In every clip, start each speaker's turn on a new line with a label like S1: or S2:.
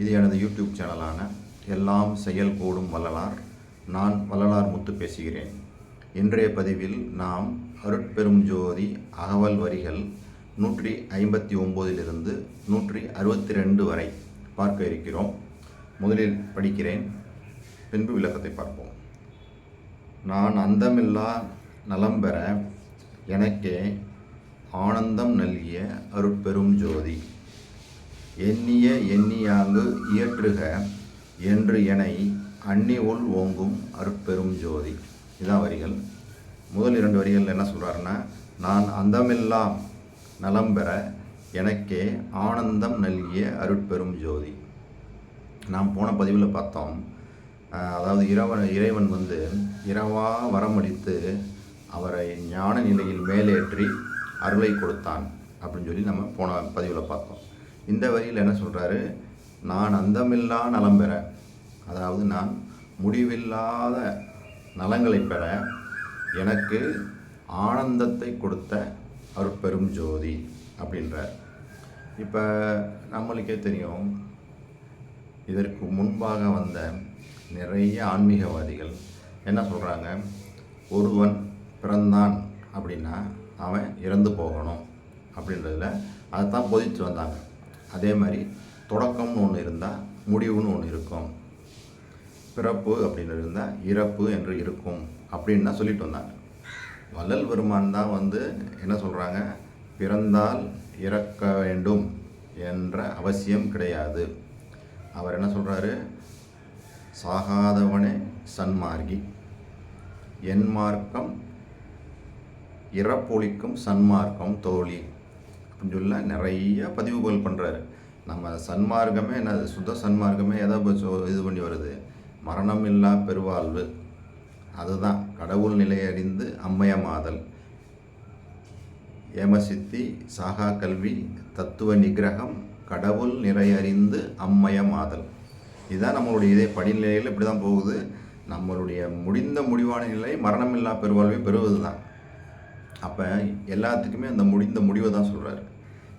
S1: இது எனது யூடியூப் சேனலான எல்லாம் செயல் கூடும் வள்ளலார். நான் வள்ளலார் முத்து பேசுகிறேன். இன்றைய பதிவில் நாம் அருட்பெரும் ஜோதி அகவல் வரிகள் நூற்றி ஐம்பத்தி ஒம்போதிலிருந்து நூற்றி அறுபத்தி ரெண்டு வரை பார்க்க இருக்கிறோம். முதலில் படிக்கிறேன். பின்பு விளக்கத்தை பார்ப்போம். நான் அந்தமில்லா நலம் பெற எனக்கே ஆனந்தம் நல்கிய அருட்பெரும் ஜோதி. எண்ணிய எண்ணியாங்கு இயற்றுக என்று எனை அன்னி உள் ஓங்கும் அருட்பெரும் ஜோதி. இதான் வரிகள். முதல் இரண்டு வரிகள் என்ன சொல்கிறாருன்னா நான் அந்தமெல்லாம் நலம் பெற எனக்கே ஆனந்தம் நல்கிய அருட்பெரும் ஜோதி. நாம் போன பதிவில் பார்த்தோம் அதாவது இறைவன் இறைவன் வந்து இரவா வரமளித்து அவரை ஞான நிலையில் மேலேற்றி அருளை கொடுத்தான் அப்படின்னு சொல்லி நம்ம போன பதிவில் பார்த்தோம். இந்த வரியில் என்ன சொல்கிறாரு நான் அந்தமில்லா நலம் பெற. அதாவது நான் முடிவில்லாத நலங்களை பெற எனக்கு ஆனந்தத்தை கொடுத்த அருட்பெரும் ஜோதி அப்படின்றார். இப்போ நம்மளுக்கே தெரியும் இதற்கு முன்பாக வந்த நிறைய ஆன்மீகவாதிகள் என்ன சொல்கிறாங்க ஒருவன் பிறந்தான் அப்படின்னா அவன் இறந்து போகணும் அப்படின்றதுல அதைத்தான் பொதித்து வந்தாங்க. அதே மாதிரி தொடக்கம்னு ஒன்று இருந்தால் முடிவுன்னு ஒன்று இருக்கும். பிறப்பு அப்படின்னு இருந்தால் இறப்பு என்று இருக்கும் அப்படின்னு தான் சொல்லிட்டு வந்தாங்க. வள்ளல் பெருமான் தான் வந்து என்ன சொல்கிறாங்க பிறந்தால் இறக்க வேண்டும் என்ற அவசியம் கிடையாது. அவர் என்ன சொல்கிறாரு சாகாதவனே சன்மார்கி. என் மார்க்கம் இறப்பொழிக்கும் சன்மார்க்கம் தோழி. அப்படின்னு சொல்ல நிறைய பதிவுகள் பண்ணுறாரு நம்ம சன்மார்க்கமே என்னது சுத்த சன்மார்க்கமே எதை சொ- இது பண்ணி வருது? மரணம் இல்லா பெருவாழ்வு. அதுதான். கடவுள் நிலையறிந்து அம்மையமாதல் ஏமசித்தி சாகா கல்வி தத்துவ நிகிரகம் கடவுள் நிறையறிந்து அம்மயமாதல் இதுதான் நம்மளுடைய இதே படிநிலையில் இப்படி தான் போகுது. நம்மளுடைய முடிந்த முடிவான நிலை மரணமில்லா பெருவாழ்வை பெறுவது தான் அப்போ எல்லாத்துக்குமே அந்த முடிந்த முடிவை தான் சொல்கிறாரு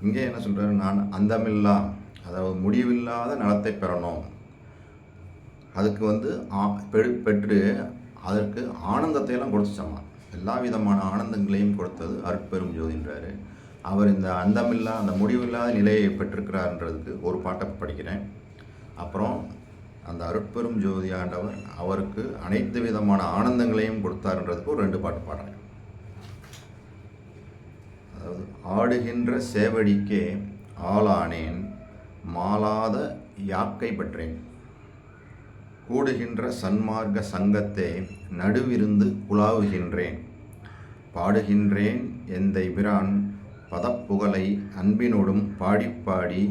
S1: இங்கே என்ன சொல்கிறாரு நான் அந்தமில்லா அதாவது முடிவில்லாத நலத்தை பெறணும். அதுக்கு வந்து ஆ- பெற்று அதற்கு ஆனந்தத்தையெல்லாம் கொடுத்துச்சாமா? எல்லா விதமான ஆனந்தங்களையும் கொடுத்தது அற்பெரும் ஜோதின்றாரு. அவர் இந்த அந்தமில்லா அந்த முடிவில்லாத நிலையை பெற்றிருக்கிறார்ன்றதுக்கு ஒரு பாட்டை படிக்கிறேன். அப்புறம் அந்த அருட்பெரும் ஜோதி ஆண்டவர் அவருக்கு அனைத்து விதமான ஆனந்தங்களையும் கொடுத்தாருன்றதுக்கு ஒரு ரெண்டு பாட்டு பாடுறேன். அதாவது ஆடுகின்ற சேவடிக்கே ஆளானேன் மாளாத யாக்கை பற்றேன். கூடுகின்ற சன்மார்க்க சங்கத்தை நடுவிருந்து குழாவுகின்றேன். பாடுகின்றேன் எந்தை பிரான் பதப்புகழை அன்பினோடும் பாடிப்பாடி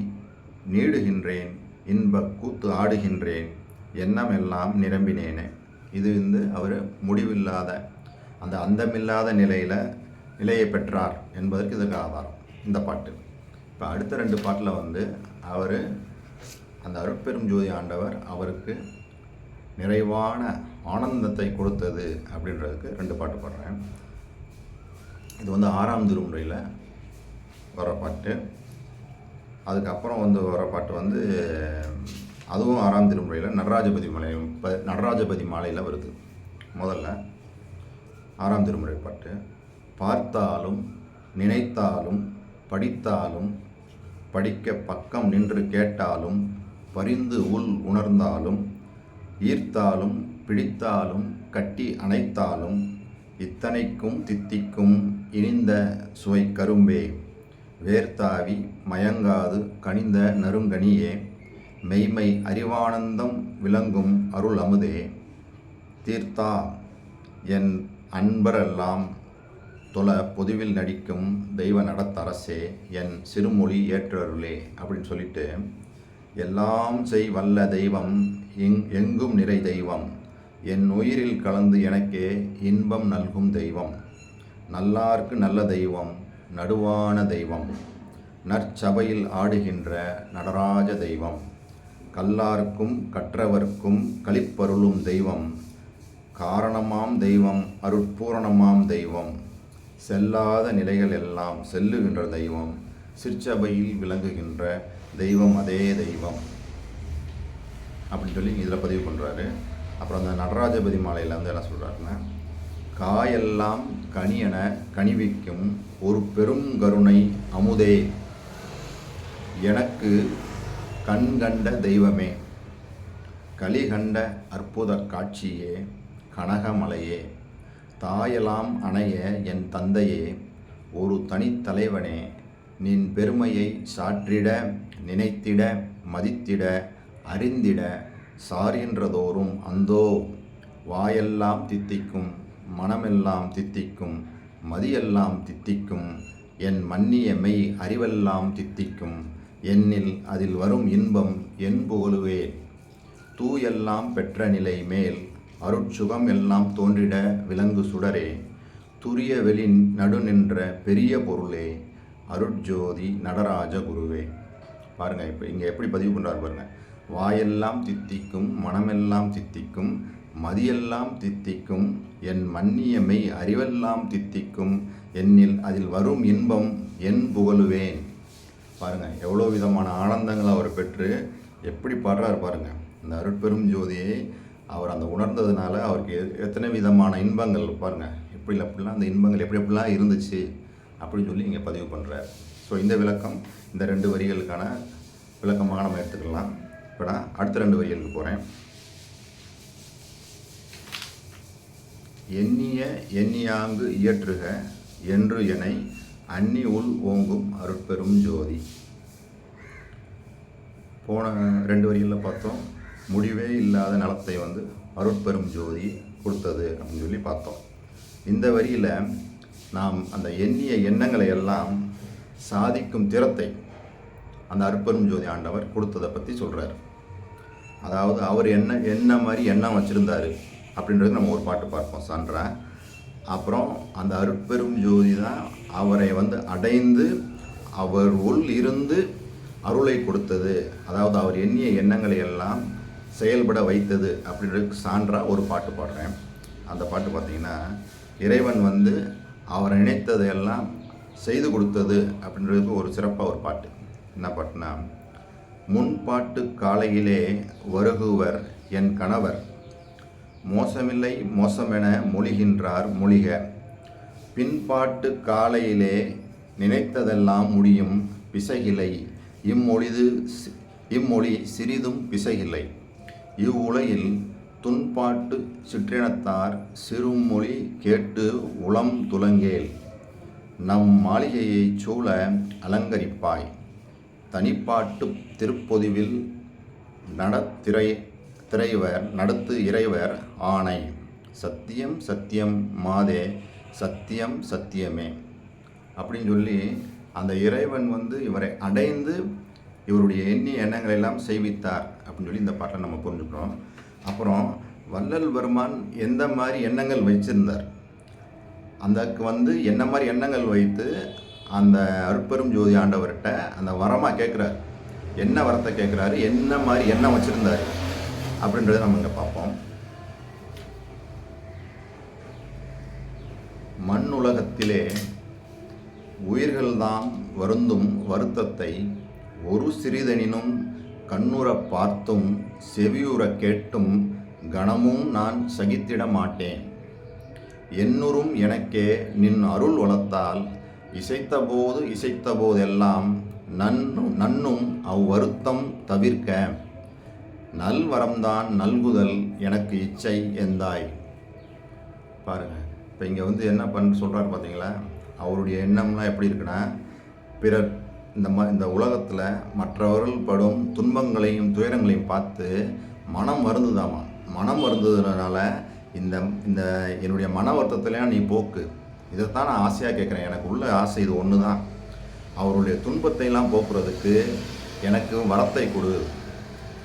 S1: நீடுகின்றேன் இன்ப கூத்து ஆடுகின்றேன் எண்ணமெல்லாம் நிரம்பினேனே. இது வந்து அவர் முடிவில்லாத அந்த அந்தமில்லாத நிலையில் நிலையை பெற்றார் என்பதற்கு இதற்கு ஆதாரம் இந்த பாட்டு. இப்போ அடுத்த ரெண்டு பாட்டில் வந்து அவர் அந்த அருட்பெரும் ஜோதி ஆண்டவர் அவருக்கு நிறைவான ஆனந்தத்தை கொடுத்தது அப்படின்றதுக்கு ரெண்டு பாட்டு பாடுறேன். இது வந்து ஆறாம் திருமுறையில் வர பாட்டு. அதுக்கப்புறம் வந்து வர பாட்டு வந்து அதுவும் ஆறாம் திருமுறையில் நடராஜபதி மலை ப- நடராஜபதி மாலையில் வருது. முதல்ல ஆறாம் திருமுறை பாட்டு. பார்த்தாலும் நினைத்தாலும் படித்தாலும் படிக்க பக்கம் நின்று கேட்டாலும் பரிந்து உள் உணர்ந்தாலும் ஈர்த்தாலும் பிடித்தாலும் கட்டி அணைத்தாலும் இத்தனைக்கும் தித்திக்கும் இனிந்த சுவை கரும்பே. வேர்த்தாவி மயங்காது கனிந்த நறுங்கனியே. மெய்மை அறிவானந்தம் விளங்கும் அருள் அமுதே. தீர்த்தா என் அன்பரெல்லாம் தொல பொதுவில் நடிக்கும் தெய்வ நடத்தரசே என் சிறுமொழி ஏற்றருளே அப்படின்னு சொல்லிட்டு எல்லாம் செய் வல்ல தெய்வம் எங் எங்கும் நிறை தெய்வம் என் உயிரில் கலந்து எனக்கே இன்பம் நல்கும் தெய்வம் நல்லார்க்கு நல்ல தெய்வம் நடுவான தெய்வம் நற்சபையில் ஆடுகின்ற நடராஜ தெய்வம் கல்லார்க்கும் கற்றவர்க்கும் களிப்பருளும் தெய்வம் காரணமாம் தெய்வம் அருட்பூரணமாம் தெய்வம் செல்லாத நிலைகள் எல்லாம் செல்லுகின்ற தெய்வம் சிற்சபையில் விளங்குகின்ற தெய்வம் அதே தெய்வம். அப்படின்னு சொல்லி இதில் பதிவு பண்ணுறாரு அப்புறம் அந்த நடராஜபதி மாலையில் வந்து என்ன சொல்கிறாருன்னா காயெல்லாம் கனியென கனிவிக்கும் ஒரு பெரும் கருணை அமுதே. எனக்கு கண்கண்ட தெய்வமே. கலிகண்ட அற்புத காட்சியே. கனகமலையே. தாயலாம் அணைய என் தந்தையே ஒரு தனித்தலைவனே நின் பெருமையை சாற்றிட நினைத்திட மதித்திட அறிந்திட சாரின்றதோறும் அந்தோ வாயெல்லாம் தித்திக்கும் மனமெல்லாம் தித்திக்கும் மதியெல்லாம் தித்திக்கும் என் மன்னிய மெய் அறிவெல்லாம் தித்திக்கும் என்னில் அதில் வரும் இன்பம் என் புகழுவேன் தூயெல்லாம் பெற்ற நிலை மேல் அருட்சுகம் எல்லாம் தோன்றிட விலங்கு சுடரே துரிய வெளி நடு நின்ற பெரிய பொருளே அருட்ஜோதி நடராஜ குருவே. பாருங்க இப்போ இங்கே எப்படி பதிவு பண்ணுறாரு பாருங்கள் வாயெல்லாம் தித்திக்கும் மனமெல்லாம் தித்திக்கும் மதியெல்லாம் தித்திக்கும் என் மன்னிய மெய் அறிவெல்லாம் தித்திக்கும் என்னில் அதில் வரும் இன்பம் என் புகழுவேன் பாருங்க எவ்வளோ விதமான ஆனந்தங்களை அவர் பெற்று எப்படி பாடுறார் பாருங்கள் இந்த அருட்பெரும் ஜோதியை அவர் அந்த உணர்ந்ததுனால அவருக்கு எ- எத்தனை விதமான இன்பங்கள் பாருங்கள் எப்படி அப்படிலாம் அந்த இன்பங்கள் எப்படி எப்படிலாம் இருந்துச்சு அப்படின்னு சொல்லி இங்கே பதிவு பண்ணுறார் ஸோ இந்த விளக்கம் இந்த ரெண்டு வரிகளுக்கான விளக்கமாக நம்ம எடுத்துக்கலாம். இப்போ நான் அடுத்த ரெண்டு வரிகளுக்கு போகிறேன் எண்ணிய எண்ணியாங்கு இயற்றுக என்று என்னை அன்னி உள் ஓங்கும் அருட்பெரும் ஜோதி. போன ரெண்டு வரிகளில் பார்த்தோம். முடிவே இல்லாத நலத்தை வந்து அருட்பெரும் ஜோதி கொடுத்தது அப்படின்னு சொல்லி பார்த்தோம். இந்த வரியில் நாம் அந்த எண்ணிய எண்ணங்களை எல்லாம் சாதிக்கும் திறத்தை அந்த அருட்பெரும் ஜோதி ஆண்டவர் கொடுத்ததை பற்றி சொல்கிறார் அதாவது அவர் என்ன என்ன மாதிரி எண்ணம் வச்சுருந்தாரு அப்படின்றது நம்ம ஒரு பாட்டு பார்ப்போம் சான்றா. அப்புறம் அந்த அருட்பெரும் ஜோதி தான் அவரை வந்து அடைந்து அவர் உள் இருந்து அருளை கொடுத்தது. அதாவது அவர் எண்ணிய எண்ணங்களை எல்லாம் செயல்பட வைத்தது அப்படின்றது சான்றாக ஒரு பாட்டு பாடுறேன். அந்த பாட்டு பார்த்தீங்கன்னா இறைவன் வந்து அவரை நினைத்ததையெல்லாம் செய்து கொடுத்தது அப்படின்றதுக்கு ஒரு சிறப்பாக ஒரு பாட்டு. என்ன பாட்டுனா முன்பாட்டு காலையிலே வருகுவர் என் கணவர். மோசமில்லை மோசமென மொழிகின்றார் மொழிக. பின்பாட்டு காலையிலே நினைத்ததெல்லாம் முடியும் பிசகிலை. இம்மொழிது இம்மொழி சிறிதும் பிசகில்லை இவ்வுலகில் துன்பாட்டு சிற்றினத்தார் சிறுமொழி கேட்டு உளம் துலங்கேல். நம் மாளிகையைச் சூழ அலங்கரிப்பாய். தனிப்பாட்டு திருப்பொதிவில் நடத்திரை திரைவர் நடத்து இறைவர் ஆணை சத்தியம் சத்தியம் மாதே சத்தியம் சத்தியமே. அப்படின்னு சொல்லி அந்த இறைவன் வந்து இவரை அடைந்து இவருடைய எண்ணி எண்ணங்களை எல்லாம் செய்வித்தார். அப்படின்னு சொல்லி இந்த பாட்டை நம்ம புரிஞ்சுக்கிறோம் அப்புறம் வள்ளல் பெருமான் எந்த மாதிரி எண்ணங்கள் வச்சிருந்தார்? அந்தக்கு வந்து என்ன மாதிரி எண்ணங்கள் வைத்து அந்த அருட்பெரும் ஜோதி ஆண்டவர்கிட்ட அந்த வரமாக கேட்குறாரு. என்ன வரத்தை கேட்குறாரு? என்ன மாதிரி எண்ணம் வச்சுருந்தார்? அப்படின்றத நம்ம இங்கே பார்ப்போம். மண் உலகத்திலே உயிர்கள்தாம் வருந்தும் வருத்தத்தை ஒரு சிறிதனினும் கண்ணுறப் பார்த்தும் செவியுறக் கேட்டும் கணமும் நான் சகித்திட மாட்டேன் என்னுறும் எனக்கே நின் அருள் வளர்த்தால் இசைத்தபோது இசைத்தபோதெல்லாம் நன்னும் நன்னும் அவ்வருத்தம் தவிர்க்க நல்வரம்தான் நல்குதல் எனக்கு இச்சை எந்தாய் பாருங்கள் இப்போ இங்கே வந்து என்ன பண்ண சொல்கிறாரு பார்த்தீங்களா அவருடைய எண்ணம்லாம் எப்படி இருக்குன்னா பிறர் இந்த ம இந்த உலகத்தில் மற்றவர்கள் படும் துன்பங்களையும் துயரங்களையும் பார்த்து மனம் வருந்துதாமா? மனம் வருந்ததுனால இந்த இந்த என்னுடைய மன வருத்தத்திலையும் நீ போக்கு? இதைத்தான் நான் ஆசையாக கேட்குறேன். எனக்கு உள்ள ஆசை இது ஒன்று தான் அவருடைய துன்பத்தை எல்லாம் போக்குறதுக்கு எனக்கு வரத்தை கொடு.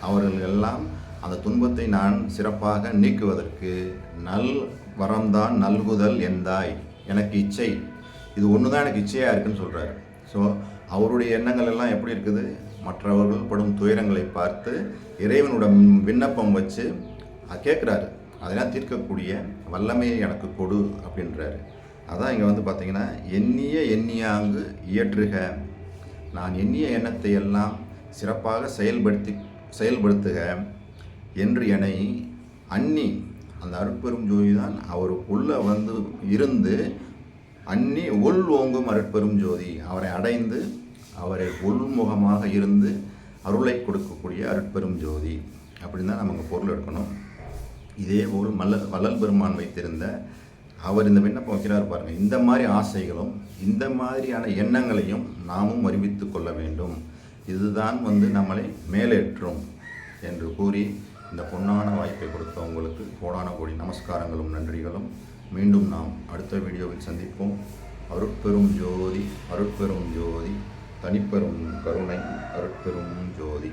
S1: அவர்கள் எல்லாம் அந்த துன்பத்தை நான் சிறப்பாக நீக்குவதற்கு நல் வரம்தான் நல்குதல் எந்தாய் எனக்கு இச்சை. இது ஒன்று தான் எனக்கு இச்சையாக இருக்குன்னு சொல்கிறாரு ஸோ அவருடைய எண்ணங்கள் எல்லாம் எப்படி இருக்குது? மற்றவர்கள் படும் துயரங்களை பார்த்து இறைவனுடன் விண்ணப்பம் வச்சு கேட்குறாரு. அதெல்லாம் தீர்க்கக்கூடிய வல்லமையை எனக்கு கொடு அப்படின்றாரு. அதான் இங்கே வந்து பார்த்தீங்கன்னா எண்ணிய எண்ணியாங்கு இயற்றுக. நான் எண்ணிய எண்ணத்தை எல்லாம் சிறப்பாக செயல்படுத்தி செயல்படுத்துக என்று என்னை அன்னி அந்த அருட்பெரும் ஜோதி தான் அவருக்குள்ளே வந்து இருந்து அன்னி உள் ஓங்கும் அருட்பெரும் ஜோதி. அவரை அடைந்து அவரை உள்முகமாக இருந்து அருளை கொடுக்கக்கூடிய அருட்பெரும் ஜோதி. அப்படின்னு தான் நமக்கு பொருள் எடுக்கணும். இதே போல் மல்ல வள்ளல் பெருமான் வைத்திருந்த அவர் இந்த விண்ணப்பம் வைக்கிறார் பாருங்கள் இந்த மாதிரி ஆசைகளும் இந்த மாதிரியான எண்ணங்களையும் நாமும் அறிவித்து கொள்ள வேண்டும். இதுதான் வந்து நம்மளை மேலேற்றும் என்று கூறி இந்த பொன்னான வாய்ப்பை கொடுத்த உங்களுக்கு கோடான கோடி நமஸ்காரங்களும் நன்றிகளும். மீண்டும் நாம் அடுத்த வீடியோவில் சந்திப்போம். அருட்பெரும் ஜோதி அருட்பெரும் ஜோதி தனிப்பெரும் கருணை அருட்பெரும் ஜோதி.